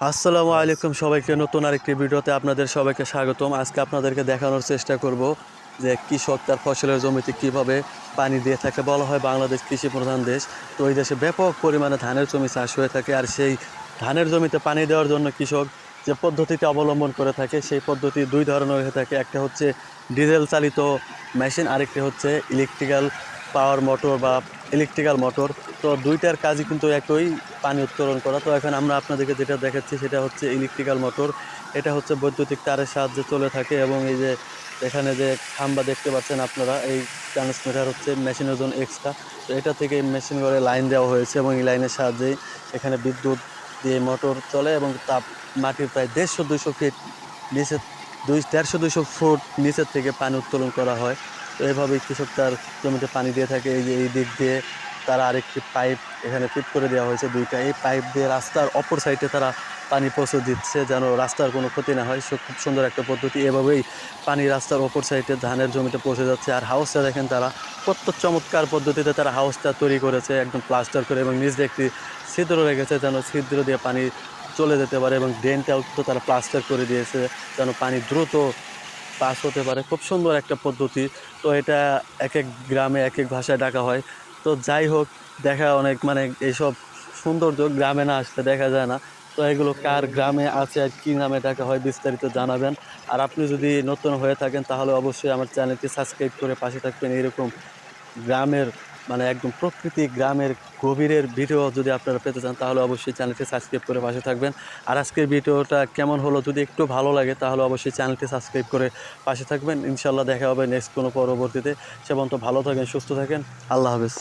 আসসালামু আলাইকুম সবাইকে, নতুন আরেকটি ভিডিওতে আপনাদের সবাইকে স্বাগতম। আজকে আপনাদেরকে দেখানোর চেষ্টা করব যে কৃষক তার ফসলের জমিতে কীভাবে পানি দিয়ে থাকে। বলা হয় বাংলাদেশ কৃষি প্রধান দেশ, তো এই দেশে ব্যাপক পরিমাণে ধানের জমি চাষ হয়ে থাকে আর সেই ধানের জমিতে পানি দেওয়ার জন্য কৃষক যে পদ্ধতিতে অবলম্বন করে থাকে, সেই পদ্ধতি দুই ধরনের হয়ে থাকে। একটা হচ্ছে ডিজেল চালিত মেশিন, আরেকটি হচ্ছে ইলেকট্রিক্যাল পাওয়ার মোটর বা ইলেকট্রিক্যাল মোটর তো দুইটার কাজই কিন্তু একই পানি উত্তোলন করা। তো এখন আমরা আপনাদেরকে যেটা দেখাচ্ছি সেটা হচ্ছে ইলেকট্রিক্যাল মোটর এটা হচ্ছে বৈদ্যুতিক তারের সাহায্যে চলে থাকে এবং এই যে এখানে যে খাম্বা দেখতে পাচ্ছেন আপনারা, এই ট্রান্সমিটার হচ্ছে মেশিনের জন্য এক্সট্রা তো এটা থেকে মেশিন করে লাইন দেওয়া হয়েছে এবং এই লাইনের সাহায্যেই এখানে বিদ্যুৎ দিয়ে মোটর চলে এবং তাপ মাটির প্রায় দেড়শো দুইশো ফিট নিচে, দুই দেড়শো দুইশো ফুট নিচের থেকে পানি উত্তোলন করা হয়। তো এইভাবেই কৃষক তার জমিতে পানি দিয়ে থাকে, এই যে এই দিক দিয়ে তারা আরেকটি পাইপ এখানে ফিট করে দেওয়া হয়েছে দুইটা। এই পাইপ দিয়ে রাস্তার অপর সাইডে তারা পানি পৌঁছে দিচ্ছে যেন রাস্তার কোনো ক্ষতি না হয়। খুব সুন্দর একটা পদ্ধতি। এভাবেই পানি রাস্তার অপর সাইডে ধানের জমিতে পৌঁছে যাচ্ছে। আর হাউসটা দেখেন তারা, কত চমৎকার পদ্ধতিতে তারা হাউসটা তৈরি করেছে, একদম প্লাস্টার করে এবং নিচে একটি ছিদ্র রেখেছে যেন ছিদ্র দিয়ে পানি চলে যেতে পারে এবং ড্রেনটাও তো তারা প্লাস্টার করে দিয়েছে যেন পানি দ্রুত পাস হতে পারে। খুব সুন্দর একটা পদ্ধতি। তো এটা এক এক গ্রামে এক এক ভাষায় ডাকা হয়। তো যাই হোক, দেখা অনেক মানে এইসব সৌন্দর্য গ্রামে না আসতে দেখা যায় না। তো এগুলো কার গ্রামে আছে আর কী নামে ডাকা হয় বিস্তারিত জানাবেন। আর আপনি যদি নতুন হয়ে থাকেন, তাহলে অবশ্যই আমার চ্যানেলটি সাবস্ক্রাইব করে পাশে থাকবেন। এরকম গ্রামের মানে একদম প্রকৃতি গ্রামের গভীরের ভিডিও যদি আপনারা পেতে চান, তাহলে অবশ্যই চ্যানেলটি সাবস্ক্রাইব করে পাশে থাকবেন। আর আজকের ভিডিওটা কেমন হলো যদি একটু ভালো লাগে, তাহলে অবশ্যই চ্যানেলটি সাবস্ক্রাইব করে পাশে থাকবেন। ইনশাল্লাহ দেখা হবে নেক্সট কোনো পরবর্তীতে। সে পর্যন্ত ভালো থাকেন, সুস্থ থাকেন। আল্লাহ হাফেজ।